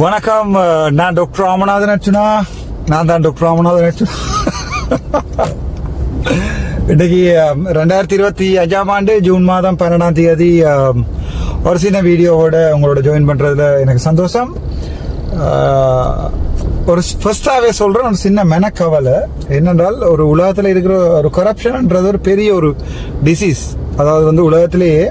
வணக்கம் நான் டாக்டர் ராமநாதன் அர்ச்சுனா நான் தான் டாக்டர் ராமநாதன் அர்ச்சுனா இன்னைக்கு ரெண்டாயிரத்தி இருபத்தி அஞ்சாம் ஆண்டு ஜூன் மாதம் பன்னெண்டாம் தேதி ஒரு சின்ன வீடியோவோட உங்களோட ஜாயின் பண்றதுல எனக்கு சந்தோஷம். ஒரு ஃபர்ஸ்டாகவே சொல்கிறேன் ஒரு சின்ன மெனக்கவலை. என்னென்றால் ஒரு உலகத்தில் இருக்கிற ஒரு கரப்ஷன்ன்றது ஒரு பெரிய ஒரு டிசீஸ் அதாவது வந்து உலகத்திலேயே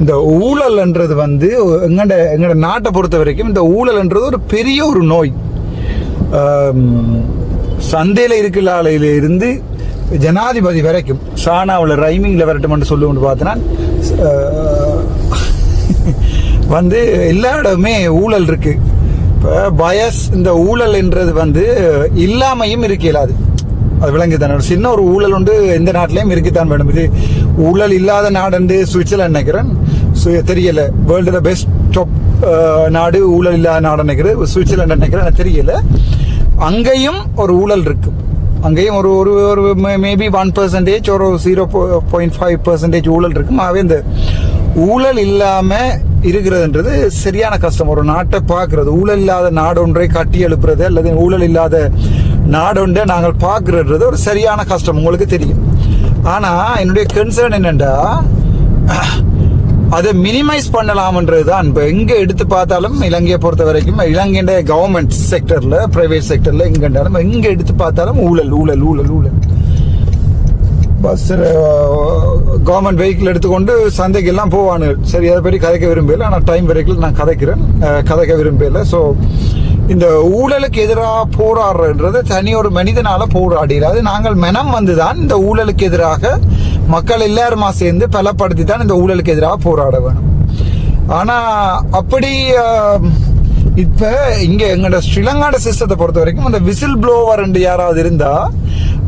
இந்த ஊழல்ன்றது வந்து எங்கட எங்கட நாட்டை பொறுத்த வரைக்கும் இந்த ஊழல்ன்றது ஒரு பெரிய ஒரு நோய். சந்தையில் இருக்கிற இருந்து ஜனாதிபதி வரைக்கும் சானாவில் ரைமிங்கில் வரட்டும்னு சொல்லுவோம்னு பார்த்தனா வந்து எல்லா இடமே ஊழல் இருக்கு. இப்போ பயஸ் இந்த ஊழல் என்றது வந்து இல்லாமையும் இருக்க இயலாது அது விளங்கு தானே. சின்ன ஒரு ஊழல் உண்டு எந்த நாட்டிலையும் இருக்குத்தான் வேணும் இது ஊழல் இல்லாத நாடு சுவிட்சர்லாந்து நினைக்கிறேன். தெரியல. வேர்ல்டு பெஸ்ட் டாப் நாடு ஊழல் இல்லாத நாடு நினைக்கிறேன் சுவிட்சர்லாந்து நினைக்கிறேன் எனக்கு தெரியல. அங்கேயும் ஒரு ஊழல் இருக்கு. அங்கேயும் ஒரு ஒரு ஒரு மேபி ஒன் பர்சன்டேஜ் ஒரு ஜீரோ பாயிண்ட் ஃபைவ் பர்சன்டேஜ் ஊழல் இருக்கும். ஆகவே இந்த ஊழல் இல்லாமல் இருக்கிறதுன்றது சரியான கஷ்டம். ஒரு நாட்டை பார்க்கறது. ஊழல் இல்லாத நாடொன்றை கட்டி எழுப்புறது அல்லது ஊழல் இல்லாத நாடொண்டே நாங்கள் பார்க்குறது ஒரு சரியான கஷ்டம் உங்களுக்கு தெரியும். ஆனால் என்னுடைய கன்சர்ன் என்னென்னா அதை மினிமைஸ் பண்ணலாம்ன்றது தான். இப்போ எங்கே எடுத்து பார்த்தாலும் இலங்கையை பொறுத்த வரைக்கும் இலங்கையின் கவர்மெண்ட் செக்டரில் ப்ரைவேட் செக்டரில் எங்கேண்டாலும் எங்கே எடுத்து பார்த்தாலும் ஊழல் ஊழல் ஊழல் ஊழல். பஸ் கவர்மெண்ட் வெஹிக்கிள் எடுத்துக்கொண்டு சந்தைக்கு எல்லாம் போவானு சரி அதை பற்றி கதைக்க விரும்பல ஆனால் டைம் வரைக்கும் நான் கதைக்கிறேன். கதைக்க விரும்பல ஸோ இந்த ஊழலுக்கு எதிராக போராடுறன்றது தனி ஒரு மனிதனால போராடில அது நாங்கள் மனம் வந்துதான் இந்த ஊழலுக்கு எதிராக மக்கள் எல்லாருமா சேர்ந்து பலப்படுத்தி தான் இந்த ஊழலுக்கு எதிராக போராட வேணும். ஆனா அப்படி இப்ப இங்க எங்களோட ஸ்ரீலங்காட சிஸ்டத்தை பொறுத்த வரைக்கும் அந்த விசில் ப்ளோவர் யாராவது இருந்தா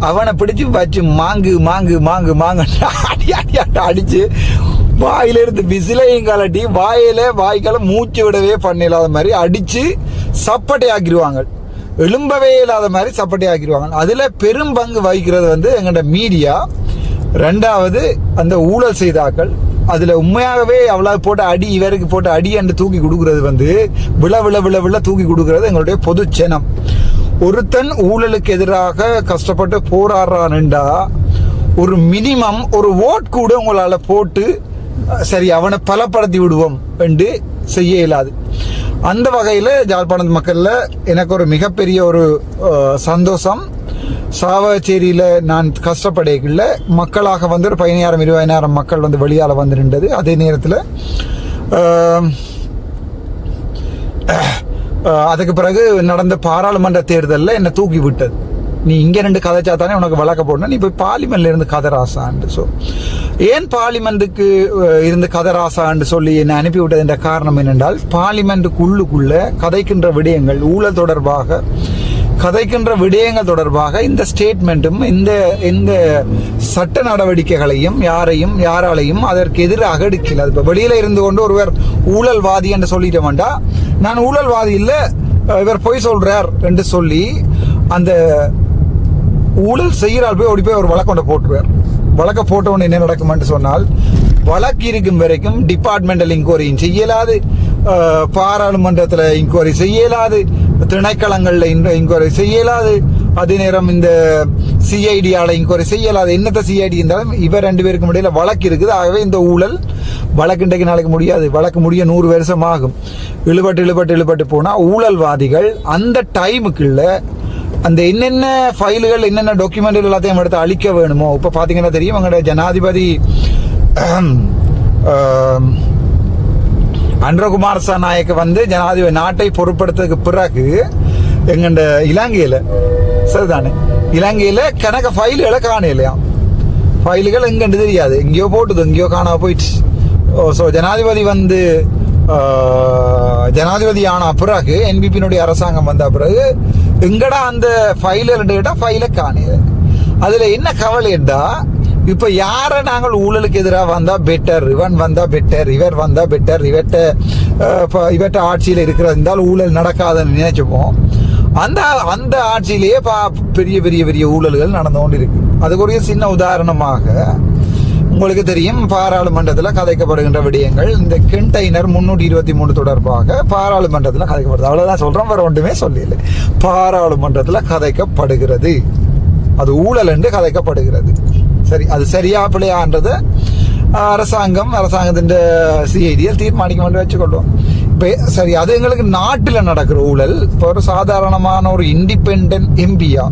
அவனை பிடிச்சு வச்சு மாங்கு மாங்கு மாங்கு மாங்க அடி அடி அடி அடிச்சு வாயில இருந்து விசிலையும் கலட்டி வாயில வாய்க்கால மூச்சு விடவே பண்ணிடாத மாதிரி அடிச்சு சப்பட்டை ஆக்கிடுவாங்க எழும்பவே இல்லாத மாதிரி சப்பட்டை ஆக்கிடுவாங்க அதில் பெரும் பங்கு வகிக்கிறது வந்து எங்களோட மீடியா. ரெண்டாவது அந்த ஊழல் செய்தாக்கள். அதில் உண்மையாகவே அவ்வளவு போட்டு அடி இவருக்கு போட்டு அடி என்று தூக்கி கொடுக்கறது வந்து விழ விழ விழ விழ தூக்கி கொடுக்கறது எங்களுடைய பொது ஜனம் ஒருத்தன் ஊழலுக்கு எதிராக கஷ்டப்பட்டு போராடுறான்டா ஒரு மினிமம் ஒரு ஓட் கூட உங்களால் போட்டு சரி அவனை பலப்படுத்தி விடுவோம் என்று செய்ய இயலாது. அந்த வகையில் ஜாழ்ப்பாணத்து மக்களில் எனக்கு ஒரு மிகப்பெரிய ஒரு சந்தோஷம். சாவச்சேரியில் நான் கஷ்டப்படைகள்ல மக்களாக வந்து ஒரு பதினாயிரம் இருபதாயிரம் மக்கள் வந்து வெளியால் வந்து நின்றது. அதே நேரத்தில் அதுக்கு பிறகு நடந்த பாராளுமன்ற தேர்தலில் என்னை தூக்கி விட்டது. நீ இங்கே ரெண்டு கதைச்சா தானே உனக்கு வழக்க போடணும். நீ போய் பார்லிமெண்ட்ல இருந்து கதராசான்னு ஸோ ஏன் பார்லிமெண்ட்டுக்கு இருந்து கதராசான்னு சொல்லி என்னை அனுப்பி விட்டதுன்ற காரணம் என்னென்றால் பார்லிமெண்ட்டுக்குள்ளுக்குள்ள கதைக்கின்ற விடயங்கள் ஊழல் தொடர்பாக கதைக்கின்ற விடயங்கள் தொடர்பாக இந்த ஸ்டேட்மெண்ட்டும் இந்த இந்த சட்ட நடவடிக்கைகளையும் யாரையும் யாராலையும் அதற்கு எதிராக எடுக்கல. அது இப்போ வெளியில் இருந்து கொண்டு ஒருவர் ஊழல்வாதி என்று சொல்லிட்டு வேண்டாம். நான் ஊழல்வாதி இல்லை இவர் பொய் சொல்றார் என்று சொல்லி அந்த ஊழல் செய்கிறால் போய் ஓடி போய் ஒரு வழக்கு கொண்டு போட்டுருவார் வழக்க போட்டவொன்னு என்ன நடக்குமான்னு சொன்னால் வழக்கு இருக்கும் வரைக்கும் டிபார்ட்மெண்டல் இன்கொயரியும் செய்யலாது. பாராளுமன்றத்தில் இன்கொயரி செய்யலாது. திணைக்களங்கள்ல இன்கொயரி செய்யலாது. அதே நேரம் இந்த சிஐடியால் இன்கொயரி செய்யலாது. என்னத்த சிஐடி இருந்தாலும் இவர் ரெண்டு பேருக்கும் இடையில வழக்கு இருக்குது. ஆகவே இந்த ஊழல் வழக்கு இன்றைக்கு நாளைக்கு முடியாது. வழக்கு முடிய நூறு வருஷம் ஆகும் இழுபட்டு இழுபட்டு இழுபட்டு போனால் ஊழல்வாதிகள் அந்த டைமுக்குள்ள அந்த என்னென்ன ஃபைல்கள் என்னென்ன டாக்குமெண்ட்கள் எல்லாத்தையும் எடுத்து அழிக்க வேணுமோ இப்போ பார்த்தீங்கன்னா தெரியும் எங்களோட ஜனாதிபதி அன்றகுமார் நாயக்கு வந்து ஜனாதிபதி நாட்டை பொருட்படுத்ததுக்கு பிறகு எங்கண்ட இலங்கையில் சரிதானே? இலங்கையில் கணக்க ஃபைல்களை இல்லையா? ஃபைல்கள் எங்கண்டு தெரியாது. எங்கேயோ போட்டுது எங்கேயோ காணாம போயிடுச்சு. ஓ ஸோ ஜனாதிபதி வந்து ஜனாதிபதியான ஜனாதிபதி பிறகு என்பிபியினுடைய அரசாங்கம் வந்த பிறகு எங்கடா அந்த ஃபைல் கேட்டா ஃபைலை காணியது? அதுல என்ன கவலை கவலைண்டா இப்ப யார நாங்கள் ஊழலுக்கு எதிராக வந்தா பெட்டர் இவன் வந்தா பெட்டர் இவர் வந்தா பெட்டர் இவர்ட்ட அஹ், இப்ப ஆட்சியில் இருக்கிற இருந்தால் ஊழல் நடக்காதுன்னு நினைச்சுப்போம். அந்த அந்த ஆட்சியிலேயே பா பெரிய பெரிய பெரிய ஊழல்கள் நடந்து கொண்டு இருக்கு அதுக்குரிய சின்ன உதாரணமாக உங்களுக்கு தெரியும் பாராளுமன்றத்தில் கதைக்கப்படுகின்ற விடயங்கள். இந்த கண்டெய்னர் முன்னூற்றி இருபத்தி மூணு தொடர்பாக பாராளுமன்றத்தில் கதைக்கப்படுது. அவ்வளோதான் சொல்கிறோம் வேறு ஒன்றுமே சொல்லல பாராளுமன்றத்தில் கதைக்கப்படுகிறது. அது ஊழல் என்று கதைக்கப்படுகிறது. சரி அது சரியா பிள்ளையான்றது அரசாங்கம் அரசாங்கத்தின் சிஐடியை தீர்மானிக்க வேண்டும் வச்சுக்கொள்வோம். இப்போ சரி அது எங்களுக்கு நாட்டில் நடக்கிற ஊழல். இப்போ ஒரு சாதாரணமான ஒரு இண்டிபெண்ட் எம்பியா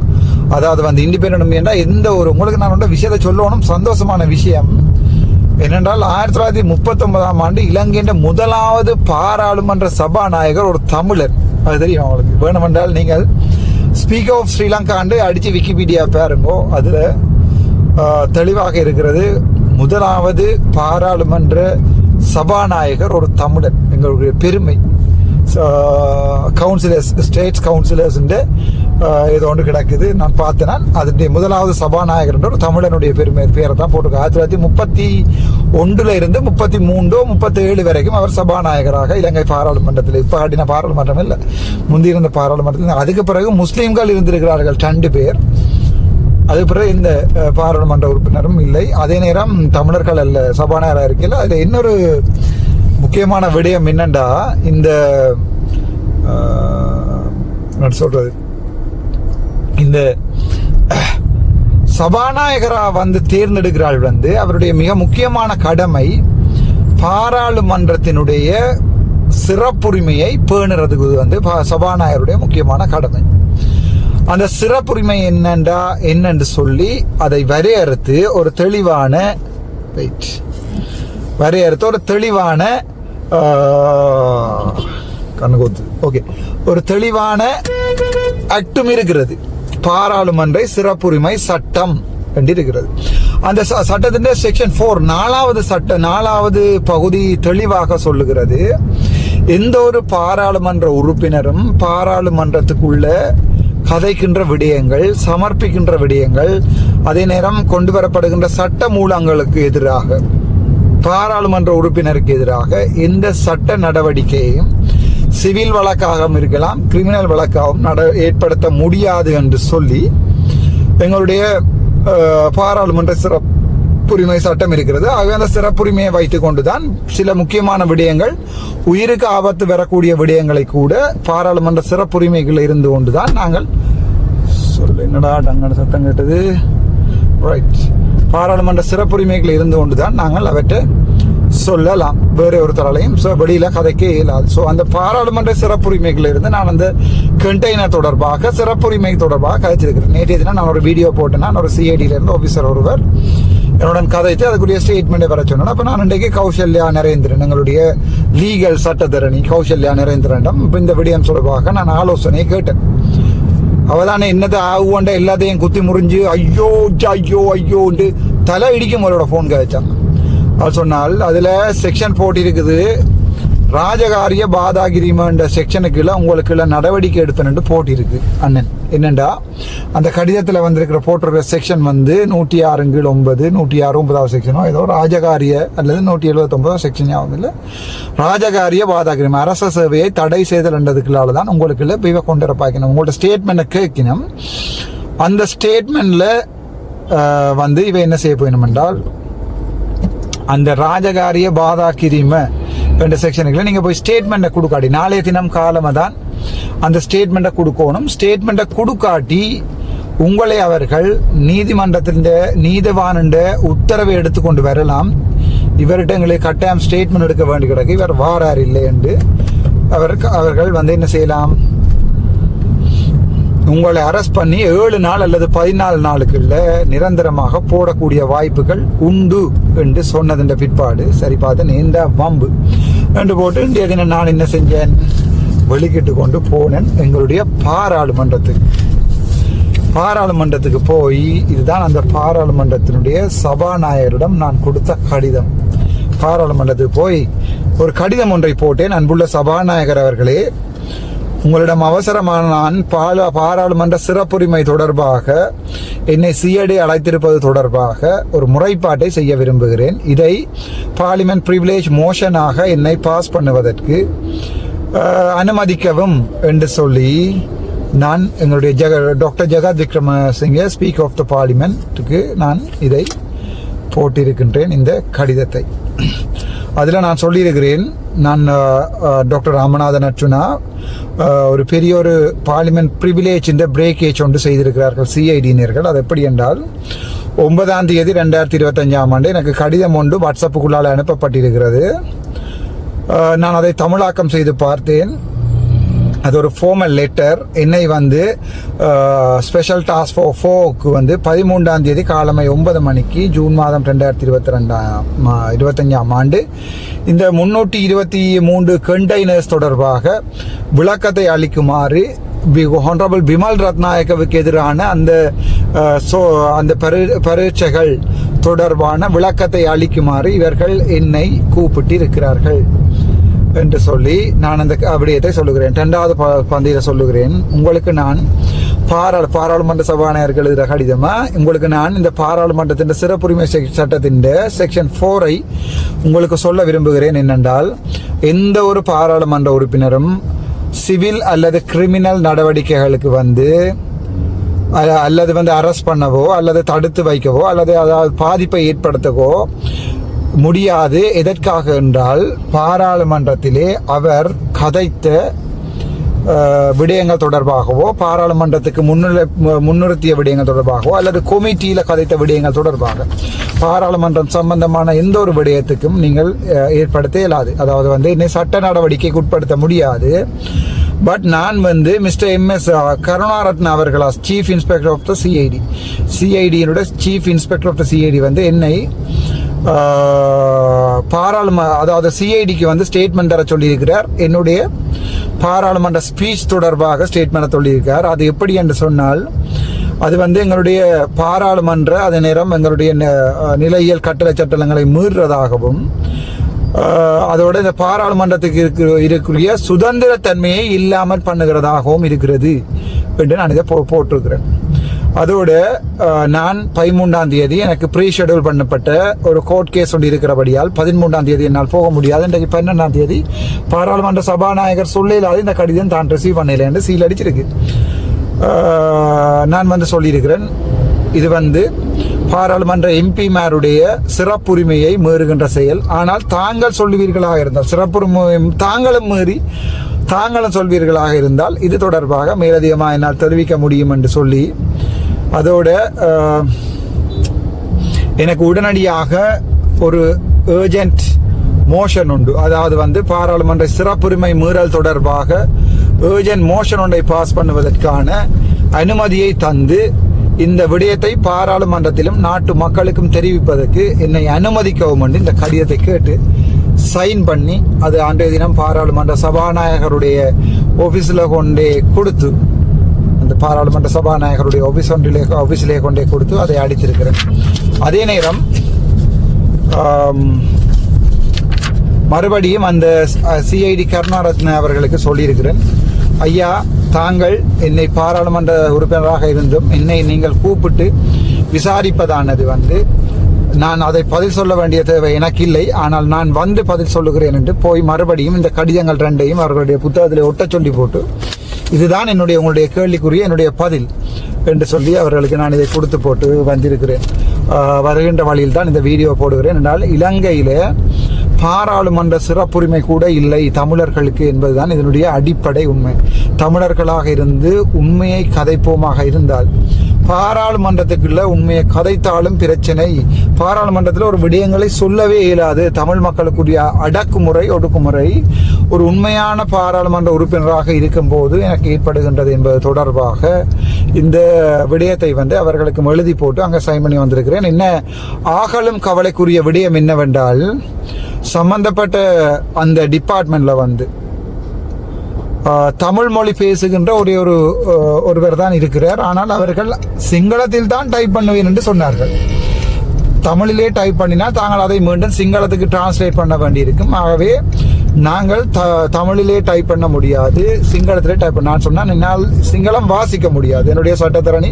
அதாவது வந்து இண்டிபெண்ட் எம்பியா எந்த ஒரு உங்களுக்கு நான் ஒன்று விஷயத்தை சொல்லணும் சந்தோஷமான விஷயம். என்னென்றால் ஆயிரத்தி தொள்ளாயிரத்தி முப்பத்தொன்பதாம் ஆண்டு இலங்கையின் முதலாவது பாராளுமன்ற சபாநாயகர் ஒரு தமிழர். அது தெரியும் அவங்களுக்கு வேணுமென்றால் நீங்கள் ஸ்பீக்கர் ஆஃப் ஸ்ரீலங்காண்டு அடித்து விக்கிபீடியா பேருங்கோ. அதில் தெளிவாக இருக்கிறது முதலாவது பாராளுமன்ற சபாநாயகர் ஒரு தமிழர். எங்களுடைய பெருமை. கவுன்சிலர்ஸ் ஸ்டேட்ஸ் கவுன்சிலர்ஸ் ஏதோ ஒன்று கிடக்குது. நான் பார்த்தேன் அதனுடைய முதலாவது சபாநாயகர் என்ற ஒரு தமிழனுடைய பெருமை பேரை தான் போட்டிருக்காங்க ஆயிரத்தி தொள்ளாயிரத்தி முப்பத்தி ஒன்றுல இருந்து முப்பத்தி மூன்றோ முப்பத்தி ஏழு வரைக்கும் அவர் சபாநாயகராக இலங்கை பாராளுமன்றத்தில் இப்போ காட்டின பாராளுமன்றம் இல்லை. முந்தியிருந்த பாராளுமன்றத்தில் அதுக்கு பிறகு முஸ்லீம்கள் இருந்திருக்கிறார்கள் ரெண்டு பேர். அதுக்கு பிறகு இந்த பாராளுமன்ற உறுப்பினரும் இல்லை. அதே நேரம் தமிழர்கள் அல்ல சபாநாயகராக இருக்கல அதில் இன்னொரு முக்கியமான விடயம் என்னண்டா இந்த என்ன சொல்றது இந்த சபாநாயகராக வந்து தேர்ந்தெடுக்கிறாள் வந்து அவருடைய மிக முக்கியமான கடமை பாராளுமன்றத்தினுடைய சிறப்புரிமையை பேணுறதுக்கு வந்து பா- சபாநாயகருடைய முக்கியமான கடமை. அந்த சிறப்புரிமை என்னண்டா என்னன்னு சொல்லி அதை வரையறுத்து ஒரு தெளிவான வெயிட் வரையறுத்து ஒரு தெளிவான கண்ணுகோத்து ஓகே ஒரு தெளிவான அட்டும் இருக்கிறது. பாராளுமன்ற சிறப்புரிமை சட்டம் என்று இருக்கிறது அந்த ச- சட்டத்தின் செக்ஷன் ஃபோர் நாலாவது சட்ட நாலாவது பகுதி தெளிவாக சொல்லுகிறது. எந்த ஒரு பாராளுமன்ற உறுப்பினரும் பாராளுமன்றத்துக்குள்ள கதைக்கின்ற விடயங்கள் சமர்ப்பிக்கின்ற விடயங்கள் அதே நேரம் கொண்டு வரப்படுகின்ற சட்ட மூலங்களுக்கு எதிராக பாராளுமன்ற உறுப்பினருக்கு எதிராக எந்த சட்ட நடவடிக்கையையும் சிவில் வழக்காகவும் இருக்கலாம் கிரிமினல் வழக்காகவும் நட ஏற்படுத்த முடியாது என்று சொல்லி எங்களுடைய பாராளுமன்ற சிறப்புரிமை சட்டம் இருக்கிறது. ஆக அந்த சிறப்புரிமையை வைத்துக் கொண்டுதான் சில முக்கியமான விடயங்கள் உயிருக்கு ஆபத்து வரக்கூடிய விடயங்களை கூட பாராளுமன்ற சிறப்புரிமைகள் இருந்து கொண்டுதான் நாங்கள் சொல்ல என்னடா டங்கன சத்தம் கேட்டது? ரைட் பாராளுமன்ற சிறப்புரிமைகள் இருந்து கொண்டுதான் நாங்கள் அவற்றை சொல்லலாம். வேற ஒருத்தராலையும். ஸோ வெளியில கதைக்கே இயலாது. ஸோ அந்த பாராளுமன்ற சிறப்புரிமைகள் இருந்து நான் அந்த கண்டெய்னர் தொடர்பாக சிறப்புரிமை தொடர்பாக கதைச்சிருக்கிறேன். நேற்றைய தினம் நான் ஒரு வீடியோ போட்டேன் நான் ஒரு சிஐடியில இருந்து ஆஃபீஸர் ஒருவர் என்னுடன் கதைத்து அதுக்குரிய ஸ்டேட்மெண்ட் வர சொன்னேன். அப்போ நான் இன்றைக்கு கௌசல்யா நரேந்திரன் எங்களுடைய லீகல் சட்டத்தரணி கௌசல்யா நரேந்திரனிடம் இந்த விடயம் தொடர்பாக நான் ஆலோசனை கேட்டேன். அவதானே என்னது ஆகுவோண்ட எல்லாத்தையும் குத்தி முறிஞ்சு ஐயோ ஜா, ஐயோ ஐயோன்ட்டு தலை இடிக்கும் அவரோட ஃபோன் கதைச்சான். சொன்னால் அதில் செக்ஷன் போட்டி இருக்குது ராஜகாரிய பாதாகிரிமன்ற செக்ஷனுக்குள்ள உங்களுக்கு நடவடிக்கை எடுப்பேன் போட்டிருக்கு. அண்ணன் என்னண்டா? அந்த கடிதத்தில் வந்திருக்கிற போட்டிருக்கிற செக்ஷன் வந்து நூற்றி ஆறு கீழ் ஒன்பது நூற்றி ஆறு ஒன்பதாவது செக்ஷனோ ஏதோ ராஜகாரிய அல்லது நூற்றி எழுபத்தொன்பதாவது செக்ஷன் ஆகும் இல்லை. ராஜகாரிய பாதாகிரிமம் அரச சேவையை தடை செய்தல் என்றதுக்குள்ளால தான் உங்களுக்கு இப்போ இவ கொண்டு வர உங்களோட ஸ்டேட்மெண்ட்டை கேட்கணும் அந்த ஸ்டேட்மெண்ட்ல வந்து இவ என்ன செய்ய போயணும் என்றால் அந்த ராஜகாரிய பாதா கிரிம என்ற செக்ஷனுக்குள்ள நீங்க போய் ஸ்டேட்மெண்ட்டை கொடுக்காட்டி நாளைய தினம் காலமாக தான் அந்த ஸ்டேட்மெண்ட்டை கொடுக்கணும். ஸ்டேட்மெண்ட்டை கொடுக்காட்டி உங்களை அவர்கள் நீதிமன்றத்தின் நீதிவானுண்ட உத்தரவை எடுத்துக்கொண்டு வரலாம். இவர்கிட்ட எங்களுக்கு கட்டாயம் ஸ்டேட்மெண்ட் எடுக்க வேண்டி கிடக்கு. இவர் வாரார் இல்லை என்று அவருக்கு அவர்கள் வந்து என்ன செய்யலாம்? உங்களை அரெஸ்ட் பண்ணி ஏழு நாள் அல்லது பதினாலு நாளுக்குள்ள நிரந்தரமாக போடக்கூடிய வாய்ப்புகள் உண்டு என்று சொன்னதுன்ற பிற்பாடு சரி பார்த்து இந்த வம்பு. என்று போட்டு இன்றைய தினம் நான் என்ன செஞ்சேன்? வெளிக்கிட்டு கொண்டு போனேன். எங்களுடைய பாராளுமன்றத்துக்கு. பாராளுமன்றத்துக்கு போய் இதுதான் அந்த பாராளுமன்றத்தினுடைய சபாநாயகரிடம் நான் கொடுத்த கடிதம். பாராளுமன்றத்துக்கு போய் ஒரு கடிதம் ஒன்றை போட்டேன். அன்புள்ள சபாநாயகர் அவர்களே உங்களிடம் அவசரமான நான் பால பாராளுமன்ற சிறப்புரிமை தொடர்பாக என்னை சிஐடி அழைத்திருப்பது தொடர்பாக ஒரு முறைப்பாட்டை செய்ய விரும்புகிறேன். இதை பார்லிமெண்ட் பிரிவிலேஜ் மோஷனாக என்னை பாஸ் பண்ணுவதற்கு அனுமதிக்கவும் என்று சொல்லி நான் எங்களுடைய ஜெக doctor Jagath Wickramasinghe speak of the பார்லிமெண்ட்டுக்கு நான் இதை போட்டிருக்கின்றேன் இந்த கடிதத்தை. அதில் நான் சொல்லியிருக்கிறேன் நான் டாக்டர் ராமநாதன் அர்ச்சுனா ஒரு பெரிய ஒரு பார்லிமெண்ட் ப்ரிவிலேஜ் இந்த பிரேக்கேஜ் ஒன்று செய்திருக்கிறார்கள் சிஐடியினர்கள் அது எப்படி என்றால் ஒன்பதாம் தேதி ரெண்டாயிரத்தி இருபத்தஞ்சாம் ஆண்டு எனக்கு கடிதம் ஒன்று வாட்ஸ்அப்புக்குள்ளால் அனுப்பப்பட்டிருக்கிறது. நான் அதை தமிழாக்கம் செய்து பார்த்தேன். அது ஒரு ஃபோமல் லெட்டர் என்னை வந்து ஸ்பெஷல் டாஸ்க் ஃபோ ஃபோக்கு வந்து பதிமூன்றாம் தேதி காலமை ஒன்பது மணிக்கு ஜூன் மாதம் ரெண்டாயிரத்தி இருபத்தி ரெண்டாம் மா- இருபத்தஞ்சாம் ஆண்டு. இந்த முன்னூற்றி இருபத்தி மூன்று கண்டெய்னர்ஸ் தொடர்பாக விளக்கத்தை அளிக்குமாறு ஹானரபிள் பிமல் ரத்நாயக்கவுக்கு எதிரான அந்த சோ அந்த பரி பரீட்சைகள் தொடர்பான விளக்கத்தை அளிக்குமாறு இவர்கள் என்னை கூப்பிட்டு இருக்கிறார்கள் என்று சொல்லி நான் அந்த விடயத்தை சொல்லுகிறேன். ரெண்டாவது ப- பந்தியில் சொல்லுகிறேன். உங்களுக்கு நான் பாராள பாராளுமன்ற சபாநாயகர்கள் எழுதுகிற கடிதமா? உங்களுக்கு நான் இந்த பாராளுமன்றத்தின் சிறப்புரிமை செக்- சட்டத்தின் செக்ஷன் ஃபோரை உங்களுக்கு சொல்ல விரும்புகிறேன் என்னென்றால் எந்த ஒரு பாராளுமன்ற உறுப்பினரும் சிவில் அல்லது கிரிமினல் நடவடிக்கைகளுக்கு வந்து அல்லது வந்து அரெஸ்ட் பண்ணவோ அல்லது தடுத்து வைக்கவோ அல்லது அதாவது பாதிப்பை ஏற்படுத்தவோ முடியாது. எதற்காக என்றால் பாராளுமன்றத்திலே அவர் கதைத்த விடயங்கள் தொடர்பாகவோ பாராளுமன்றத்துக்கு முன்னிலை முன்னிறுத்திய விடயங்கள் தொடர்பாகவோ அல்லது கொமிட்டியில் கதைத்த விடயங்கள் தொடர்பாக பாராளுமன்றம் சம்பந்தமான எந்த ஒரு விடயத்துக்கும் நீங்கள் ஏற்படுத்த இயலாது. அதாவது வந்து என்னை சட்ட நடவடிக்கைக்கு உட்படுத்த முடியாது. பட் நான் வந்து mister MS Karunaratne அவர்களா chief inspector of the CID சிஐடியினுடைய chief inspector of the CID வந்து என்னை பாராளும அதாவது சிஐடிக்கு வந்து ஸ்டேட்மெண்ட் தர சொல்லியிருக்கிறார். என்னுடைய பாராளுமன்ற ஸ்பீச் தொடர்பாக ஸ்டேட்மெண்ட் சொல்லியிருக்கார் அது எப்படி என்று சொன்னால் அது வந்து எங்களுடைய பாராளுமன்ற அதே நேரம் எங்களுடைய நிலையியல் கட்டளை சட்டங்களை மீறுறதாகவும் அதோட இந்த பாராளுமன்றத்துக்கு இருக்கிற இருக்கக்கூடிய சுதந்திரத்தன்மையை இல்லாமல் பண்ணுகிறதாகவும் இருக்கிறது என்று நான் இதை போ போட்டிருக்கிறேன். அதோடு நான் பதிமூன்றாம் தேதி எனக்கு ப்ரீ ஷெடியூல் பண்ணப்பட்ட ஒரு கோர்ட் கேஸ் ஒன்று இருக்கிறபடியால் பதிமூன்றாம் தேதி என்னால் போக முடியாது. இன்றைக்கு பன்னெண்டாம் தேதி பாராளுமன்ற சபாநாயகர் சொல்லிலாது இந்த கடிதம் தான் ரிசீவ் பண்ணல என்று சீல் அடிச்சிருக்கு. நான் வந்து சொல்லியிருக்கிறேன். இது வந்து பாராளுமன்ற எம்பிமாருடைய சிறப்புரிமையை மீறுகின்ற செயல். ஆனால் தாங்கள் சொல்லுவீர்களாக இருந்தால் சிறப்புரிமை தாங்களும் மீறி தாங்களும் சொல்வீர்களாக இருந்தால் இது தொடர்பாக மேலதிகமாக என்னால் தெரிவிக்க முடியும் என்று சொல்லி அதோட எனக்கு உடனடியாக ஒரு ஏர்ஜென்ட் மோஷன் உண்டு. அதாவது வந்து பாராளுமன்ற சிறப்புரிமை மீறல் தொடர்பாக ஏர்ஜென்ட் மோஷன் ஒன்றை பாஸ் பண்ணுவதற்கான அனுமதியை தந்து இந்த விடயத்தை பாராளுமன்றத்திலும் நாட்டு மக்களுக்கும் தெரிவிப்பதற்கு என்னை அனுமதிக்கவும் என்று இந்த கடிதத்தை கேட்டு சைன் பண்ணி அது அன்றைய தினம் பாராளுமன்ற சபாநாயகருடைய ஆஃபீஸில் கொண்டே கொடுத்து அந்த பாராளுமன்ற சபாநாயகருடைய ஆஃபீஸ் ஒன்றிலே ஆஃபீஸிலே கொண்டே கொடுத்து அதை அடித்திருக்கிறேன். அதே நேரம் மறுபடியும் அந்த சிஐடி கருணாரத்ன அவர்களுக்கு சொல்லியிருக்கிறேன். ஐயா தாங்கள் என்னை பாராளுமன்ற உறுப்பினராக இருந்தும் என்னை நீங்கள் கூப்பிட்டு விசாரிப்பதானது வந்து நான் அதை பதில் சொல்ல வேண்டிய தேவை எனக்கு இல்லை. ஆனால் நான் வந்து பதில் சொல்லுகிறேன் என்று போய் மறுபடியும் இந்த கடிதங்கள் ரெண்டையும் அவர்களுடைய புத்தகத்தில் ஒட்டச் சொல்லி போட்டு இதுதான் என்னுடைய உங்களுடைய கேள்விக்குரிய என்னுடைய பதில் என்று சொல்லி அவர்களுக்கு நான் இதை கொடுத்து போட்டு வந்திருக்கிறேன். வருகின்ற வழியில் தான் இந்த வீடியோ போடுகிறேன். என்றால் இலங்கையில் பாராளுமன்ற சிறப்புரிமை கூட இல்லை தமிழர்களுக்கு என்பதுதான் இதனுடைய அடிப்படை உண்மை. தமிழர்களாக இருந்து உண்மையை கதைப்போமாக இருந்தால் பாராளுமன்றத்துக்குள்ள உண்மையை கதைத்தாலும் பிரச்சனை. பாராளுமன்றத்தில் ஒரு விடயங்களை சொல்லவே இயலாது. தமிழ் மக்களுக்குரிய அடக்குமுறை ஒடுக்குமுறை ஒரு உண்மையான பாராளுமன்ற உறுப்பினராக இருக்கும்போது எனக்கு ஏற்படுகின்றது என்பது தொடர்பாக இந்த விடயத்தை வந்து அவர்களுக்கு எழுதி போட்டு அங்கே சைன் பண்ணி வந்திருக்கிறேன். என்ன ஆகலும் கவலைக்குரிய விடயம் என்னவென்றால் சம்பந்தப்பட்ட அந்த டிபார்ட்மெண்ட்ல வந்து தமிழ் மொழி பேசுகின்ற ஒரே ஒரு ஒருவர் தான் இருக்கிறார். ஆனால் அவர்கள் சிங்களத்தில் தான் டைப் பண்ணுவேன் என்று சொன்னார்கள். தமிழிலே டைப் பண்ணினால் தாங்கள் அதை மீண்டும் சிங்களத்துக்கு டிரான்ஸ்லேட் பண்ண வேண்டியிருக்கும். ஆகவே நாங்கள் த தமிழிலே டைப் பண்ண முடியாது சிங்களத்திலே டைப் பண்ண நான் சொன்னால் என்னால் சிங்களம் வாசிக்க முடியாது. என்னுடைய சட்டத்தரணி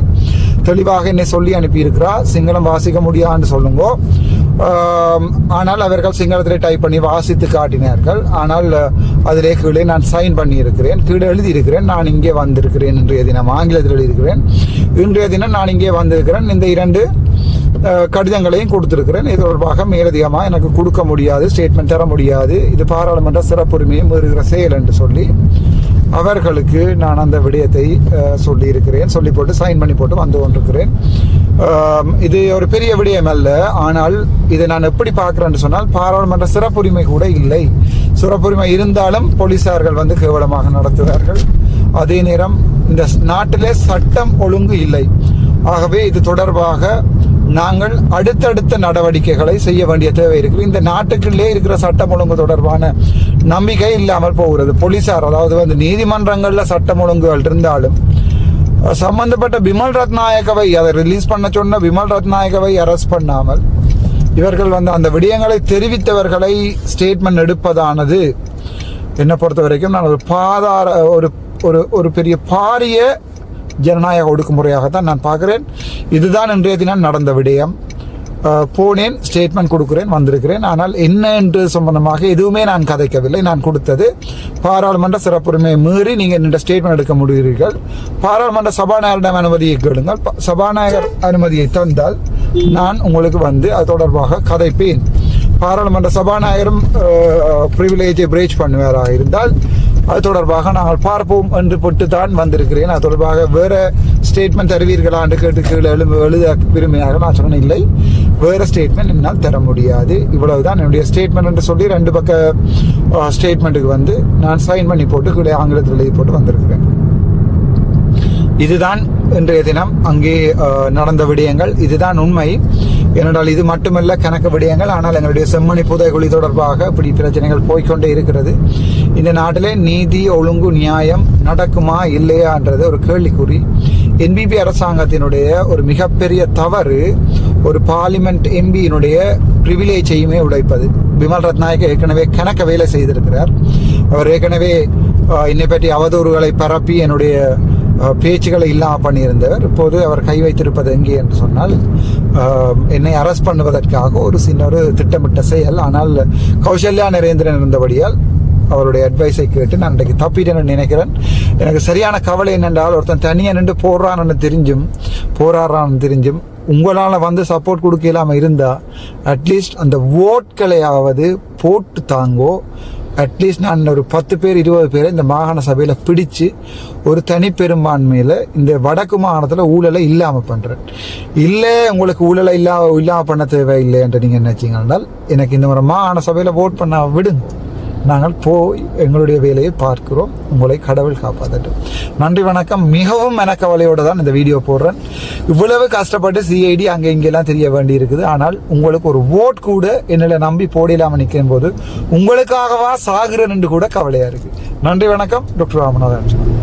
தெளிவாக என்னை சொல்லி அனுப்பியிருக்கிறார். சிங்களம் வாசிக்க முடியாதுன்னு சொல்லுங்கோ. ஆனால் அவர்கள் சிங்களத்திலே டைப் பண்ணி வாசித்து காட்டினார்கள். ஆனால் அதிலே கீழே நான் சைன் பண்ணியிருக்கிறேன். கீழே எழுதியிருக்கிறேன். நான் இங்கே வந்திருக்கிறேன் இன்றைய தினம். ஆங்கிலத்தில் எழுதியிருக்கிறேன். இன்றைய தினம் நான் இங்கே வந்திருக்கிறேன். இந்த இரண்டு கடிதங்களையும் கொடுத்திருக்கிறேன். இது தொடர்பாக மேலதிகமாக எனக்கு கொடுக்க முடியாது ஸ்டேட்மெண்ட் தர முடியாது. இது பாராளுமன்ற சிறப்புரிமையை மீறுகிற செயல் என்று சொல்லி அவர்களுக்கு நான் அந்த விடயத்தை சொல்லியிருக்கிறேன். சொல்லி இருக்கிறேன் சொல்லி போட்டு சைன் பண்ணி போட்டு வந்து கொண்டிருக்கிறேன். இது ஒரு பெரிய விடயம் அல்ல. ஆனால் இதை நான் எப்படி பார்க்கிறேன்னு சொன்னால் பாராளுமன்ற சிறப்புரிமை கூட இல்லை. சிறப்புரிமை இருந்தாலும் போலீசார்கள் வந்து கேவலமாக நடத்துவார்கள் அதே நேரம் இந்த நாட்டிலே சட்டம் ஒழுங்கு இல்லை. ஆகவே இது தொடர்பாக நாங்கள் அடுத்தடுத்த நடவடிக்கைகளை செய்ய வேண்டிய தேவை இருக்குது. இந்த நாட்டுக்குள்ளே இருக்கிற சட்டம் ஒழுங்கு தொடர்பான நம்பிக்கை இல்லாமல் போகிறது. போலீசார் அதாவது வந்து நீதிமன்றங்களில் சட்டம் ஒழுங்குகள் இருந்தாலும் சம்பந்தப்பட்ட விமல் ரத்நாயகவை அதை ரிலீஸ் பண்ண சொன்ன விமல் ரத்நாயகவை அரெஸ்ட் பண்ணாமல் இவர்கள் வந்து அந்த விடயங்களை தெரிவித்தவர்களை ஸ்டேட்மெண்ட் எடுப்பதானது என்னை பொறுத்த வரைக்கும் நான் ஒரு பாதார ஒரு ஒரு ஒரு பெரிய பாரிய ஜனநாயக ஒடுக்குமுறையாகத்தான் நான் பார்க்குறேன். இதுதான் இன்றைய தினம் நடந்த விடயம். போனேன் ஸ்டேட்மெண்ட் கொடுக்கிறேன் வந்திருக்கிறேன். ஆனால் என்ன என்று சம்பந்தமாக எதுவுமே நான் கதைக்கவில்லை. நான் கொடுத்தது பாராளுமன்ற சிறப்புரிமையை மீறி நீங்கள் இந்த ஸ்டேட்மெண்ட் எடுக்க முடிகிறீர்கள். பாராளுமன்ற சபாநாயகரிடம் அனுமதியை கேளுங்கள். சபாநாயகர் அனுமதியை தந்தால் நான் உங்களுக்கு வந்து அது தொடர்பாக கதைப்பேன். பாராளுமன்ற சபாநாயகரும் ப்ரிவிலேஜை பிரேச் பண்ணுவாராக இருந்தால் அது தொடர்பாக நாங்கள் பார்ப்போம் என்று போட்டு தான் வந்திருக்கிறேன். அது தொடர்பாக வேற ஸ்டேட்மெண்ட் தருவீர்களா என்று கேட்டு கீழே எழு எழுத விரும்பினாக நான் சொன்னேன் இல்லை. வேற ஸ்டேட்மெண்ட் என்னால் தர முடியாது. இவ்வளவுதான் என்னுடைய ஸ்டேட்மெண்ட் என்று சொல்லி ரெண்டு பக்க ஸ்டேட்மெண்ட்டுக்கு வந்து நான் சைன் பண்ணி போட்டு கீழே ஆங்கிலத்தில் எழுதி போட்டு வந்திருக்கிறேன். இதுதான் இன்றைய தினம் அங்கே நடந்த விடயங்கள். இதுதான் உண்மை. ஏனென்றால் இது மட்டுமல்ல கணக்கு விடயங்கள். ஆனால் எங்களுடைய செம்மணி புதைகுழி தொடர்பாக இப்படி பிரச்சனைகள் போய்க்கொண்டே இருக்கிறது. இந்த நாட்டிலே நீதி ஒழுங்கு நியாயம் நடக்குமா இல்லையான்றது ஒரு கேள்விக்குறி. என்பிபி அரசாங்கத்தினுடைய ஒரு மிகப்பெரிய தவறு ஒரு பார்லிமெண்ட் எம்பியினுடைய ப்ரிவிலேஜையுமே உடைப்பது. விமல் ரத்நாயக் ஏற்கனவே கணக்க வேலை செய்திருக்கிறார். அவர் ஏற்கனவே என்னை பற்றி அவதூறுகளை பரப்பி என்னுடைய பேச்சுகளை இல்லாமல் பண்ணியிருந்தவர். இப்போது அவர் கை வைத்திருப்பது எங்கே என்று சொன்னால் என்னை அரெஸ்ட் பண்ணுவதற்காக ஒரு சின்ன ஒரு திட்டமிட்ட செயல். ஆனால் கௌசல்யா நரேந்திரன் இருந்தபடியால் அவருடைய அட்வைஸை கேட்டு நான் இன்றைக்கு தப்பிட்டேன்னு நினைக்கிறேன். எனக்கு சரியான கவலை என்னென்றால் ஒருத்தன் தனியாக நின்று போடுறான்னு தெரிஞ்சும் போராடுறான்னு தெரிஞ்சும் உங்களால் வந்து சப்போர்ட் கொடுக்க இல்லாமல் இருந்தால் அட்லீஸ்ட் அந்த ஓட்களையாவது போட்டு தாங்கோ அட்லீஸ்ட் நான் ஒரு பத்து பேர் இருபது பேரை இந்த மாகாண சபையில் பிடிச்சு ஒரு தனி பெரும்பான்மையில் இந்த வடக்கு மாகாணத்தில் ஊழலை இல்லாமல் பண்ணுறேன் இல்லை உங்களுக்கு ஊழலை இல்லா இல்லாமல் பண்ண தேவையில்லை என்று நீங்கள் நினைச்சீங்கன்னா எனக்கு இந்த ஒரு மாகாண சபையில் ஓட் பண்ண விடுங்க. நாங்கள் போய் எங்களுடைய வேலையை பார்க்கிறோம். உங்களை கடவுள் காப்பாற்றட்டும் நன்றி வணக்கம். மிகவும் மனக்கவலையோடு தான் இந்த வீடியோ போடுறேன். இவ்வளவு கஷ்டப்பட்டு சிஐடி அங்கே இங்கெல்லாம் தெரிய வேண்டி இருக்குது ஆனால் உங்களுக்கு ஒரு ஓட் கூட என்னை நம்பி போடலாமல் நிற்கும் போது உங்களுக்காகவா சாகுறேன் என்று கூட கவலையாக இருக்குது நன்றி வணக்கம். டாக்டர் ராமநாதன்.